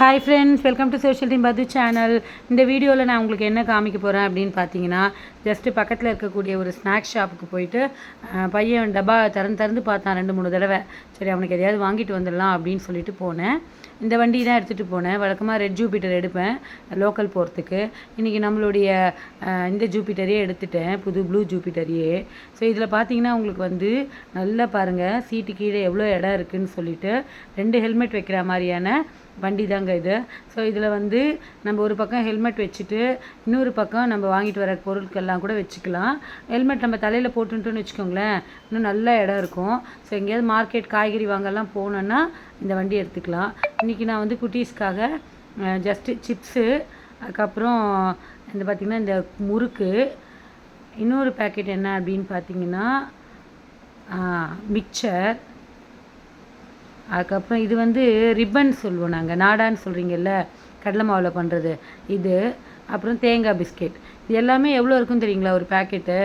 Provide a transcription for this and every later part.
Hi friends welcome to social team பது channel இந்த வீடியோவில் நான் உங்களுக்கு என்ன காமிக்க போகிறேன் அப்படின்னு பார்த்தீங்கன்னா ஜஸ்ட்டு பக்கத்தில் இருக்கக்கூடிய ஒரு ஸ்நாக்ஸ் ஷாப்புக்கு போயிட்டு பையன் டப்பா திறந்து திறந்து பார்த்தான் ரெண்டு மூணு தடவை. சரி அவனுக்கு எதையாவது வாங்கிட்டு வந்துடலாம் அப்படின்னு சொல்லிட்டு போனேன். இந்த வண்டி தான் எடுத்துகிட்டு போனேன். வழக்கமாக ரெட் ஜூபிட்டர் எடுப்பேன் லோக்கல் போகிறதுக்கு இன்றைக்கி நம்மளுடைய இந்த ஜூபிட்டரே எடுத்துட்டேன் புது ப்ளூ ஜூபிட்டரையே ஸோ இதில் பார்த்தீங்கன்னா உங்களுக்கு வந்து நல்லா பாருங்கள் சீட்டு கீழே எவ்வளோ இடம் இருக்குதுன்னு சொல்லிட்டு ரெண்டு ஹெல்மெட் வைக்கிற மாதிரியான வண்டி தாங்க இது. ஸோ இதில் வந்து நம்ம ஒரு பக்கம் ஹெல்மெட் வச்சுட்டு இன்னொரு பக்கம் நம்ம வாங்கிட்டு வர பொருட்கள்லாம் கூட வச்சுக்கலாம். ஹெல்மெட் நம்ம தலையில் போட்டுட்டோன்னு வச்சுக்கோங்களேன். இன்னும் நல்ல இடம் இருக்கும். ஸோ எங்கேயாவது மார்க்கெட் காய்கறி வாங்கலாம் போனோன்னா இந்த வண்டி எடுத்துக்கலாம். இன்றைக்கி நான் வந்து குட்டீஸ்க்காக ஜஸ்ட்டு சிப்ஸு அதுக்கப்புறம் இந்த பார்த்திங்கன்னா இந்த முறுக்கு. இன்னொரு பேக்கெட் என்ன அப்படின்னு பார்த்தீங்கன்னா மிக்சர் அதுக்கப்புறம் இது வந்து ரிப்பன் சொல்லுவோம் நாங்கள் நாடான்னு சொல்கிறீங்கல்ல கடலை மாவில் பண்ணுறது இது அப்புறம் தேங்காய் பிஸ்கெட். இது எல்லாமே எவ்வளோ இருக்குன்னு தெரியுங்களா ஒரு packet?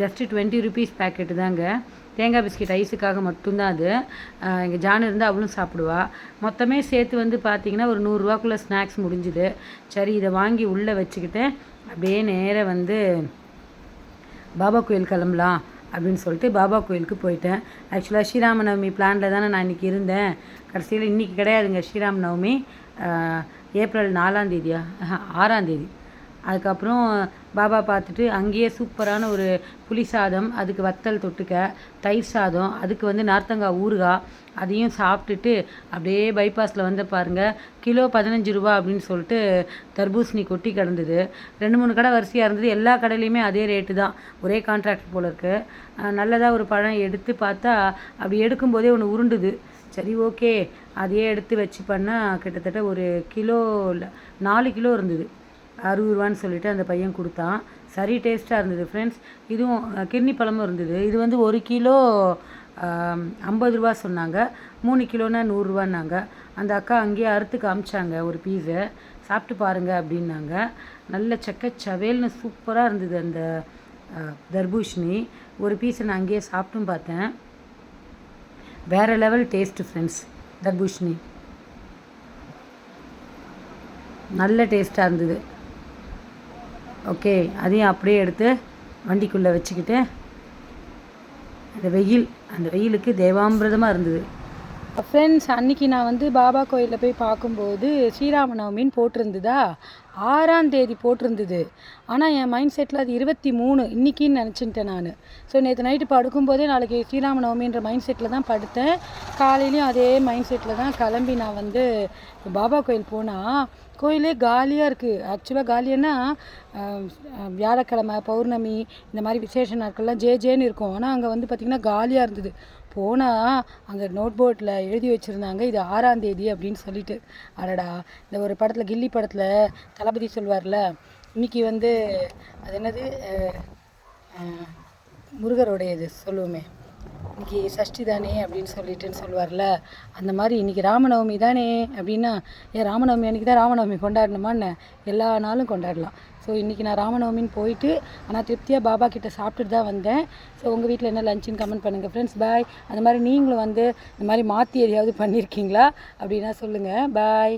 Just twenty rupees packet தாங்க. தேங்காய் பிஸ்கெட் ஐஸுக்காக மட்டும்தான் அது. எங்கள் ஜான் இருந்தால் அவளும் சாப்பிடுவா. மொத்தமே சேர்த்து வந்து பார்த்தீங்கன்னா ஒரு நூறுரூவாக்குள்ளே ஸ்நாக்ஸ் முடிஞ்சுது. சரி இதை வாங்கி உள்ளே வச்சுக்கிட்டு அப்படியே நேராக வந்து பாபா கோயில் கிளம்பலாம் அப்படின்னு சொல்லிட்டு பாபா கோயிலுக்கு போயிட்டேன். ஆக்சுவலாக ஸ்ரீராம நவமி பிளானில் தானே நான் இன்றைக்கி இருந்தேன். கடைசியில் இன்றைக்கி கிடையாதுங்க ஸ்ரீராம நவமி ஏப்ரல் நாலாந்தேதியா ஆறாந்தேதி அதுக்கப்புறம் பாபா பார்த்துட்டு அங்கேயே சூப்பரான ஒரு புளி சாதம் அதுக்கு வத்தல் தொட்டுக்க தயிர் சாதம் அதுக்கு வந்து நார்த்தங்காய் ஊறுகாய் அதையும் சாப்பிட்டுட்டு அப்படியே பைபாஸில் வந்து பாருங்கள் கிலோ பதினஞ்சு ரூபா அப்படின்னு சொல்லிட்டு தர்பூசணி கொட்டி கிடந்தது. ரெண்டு மூணு கடை வரிசையாக இருந்தது. எல்லா கடையிலையுமே அதே ரேட்டு தான். ஒரே கான்ட்ராக்ட் போல இருக்குது நல்லதாக ஒரு பழம் எடுத்து பார்த்தா அப்படி எடுக்கும்போதே ஒன்று உருண்டுது. சரி ஓகே. அதையே எடுத்து வச்சு பண்ணால் கிட்டத்தட்ட ஒரு கிலோ இல்லை நாலு கிலோ இருந்தது. அறுபது ரூபான்னு சொல்லிட்டு அந்த பையன் கொடுத்தான். சரி டேஸ்ட்டாக இருந்தது ஃப்ரெண்ட்ஸ் இதுவும் கிர்னி பழமும் இருந்தது. இது வந்து ஒரு கிலோ ஐம்பது ரூபா சொன்னாங்க. மூணு கிலோனா நூறுரூவான்னாங்க. அந்த அக்கா அங்கேயே அறுத்து காமிச்சாங்க ஒரு பீஸை சாப்பிட்டு பாருங்க அப்படின்னாங்க. நல்ல செக்க சவேல்னு சூப்பராக இருந்தது அந்த தர்பூஷணி. ஒரு பீஸை நான் அங்கேயே சாப்பிட்டும் பார்த்தேன். வேறு லெவல் டேஸ்ட்டு ஃப்ரெண்ட்ஸ் தர்பூஷணி. நல்ல டேஸ்ட்டாக இருந்தது. ஓகே அதையும் அப்படியே எடுத்து வண்டிக்குள்ளே வச்சுக்கிட்டு அந்த வெயில் அந்த வெயிலுக்கு தேவாமிரதமாக இருந்தது. ஃப்ரெண்ட்ஸ் அன்னைக்கு நான் வந்து பாபா கோயிலில் போய் பார்க்கும்போது ஸ்ரீராம நவமின்னு போட்டிருந்ததா? ஆறாம் தேதி போட்டிருந்தது. ஆனால் என் மைண்ட் செட்டில் அது இருபத்தி மூணு இன்னைக்குன்னு நினச்சிட்டேன் நான். ஸோ நேற்று நைட்டு படுக்கும்போதே நாளைக்கு ஸ்ரீராம நவமின்ற மைண்ட் செட்டில் தான் படுத்தேன். காலையிலையும் அதே மைண்ட் செட்டில் தான் கிளம்பி நான் வந்து பாபா கோயில் போனால் கோயிலே காலியாக இருக்குது ஆக்சுவலாக காலியன்னா வியாழக்கிழமை பௌர்ணமி இந்த மாதிரி விசேஷ நாட்கள்லாம் ஜே ஜேன்னு இருக்கும். ஆனால் அங்கே வந்து பார்த்திங்கன்னா காலியாக இருந்தது. போனால் அங்கே நோட் போர்ட்டில் எழுதி வச்சுருந்தாங்க இது ஆறாம் தேதி அப்படின்னு சொல்லிட்டு. அடடா இந்த ஒரு படத்தில் கில்லி படத்தில் தளபதி சொல்வார்ல இன்னைக்கு வந்து அது என்னது முருகருடைய இது முருகருடையது சொல்லுவோமே. இன்றைக்கி சஷ்டி தானே அப்படின்னு சொல்லிட்டுன்னு சொல்லுவார்ல அந்த மாதிரி இன்னைக்கு ராமநவமி தானே அப்படின்னா ஏன் ராமநவமி அன்றைக்கி தான் ராமநவமி கொண்டாடணுமான்னு எல்லா நாளும் கொண்டாடலாம். ஸோ இன்றைக்கி நான் ராமநவமின்னு போயிட்டு ஆனால் திருப்தியாக பாபா கிட்டே சாப்பிட்டுட்டு தான் வந்தேன். ஸோ உங்கள் வீட்டில் என்ன லஞ்சுன்னு கமெண்ட் பண்ணுங்கள் ஃப்ரெண்ட்ஸ் பாய் அந்த மாதிரி நீங்களும் வந்து இந்த மாதிரி மாற்றி எதையாவது பண்ணியிருக்கீங்களா அப்படின்னா சொல்லுங்கள் பாய்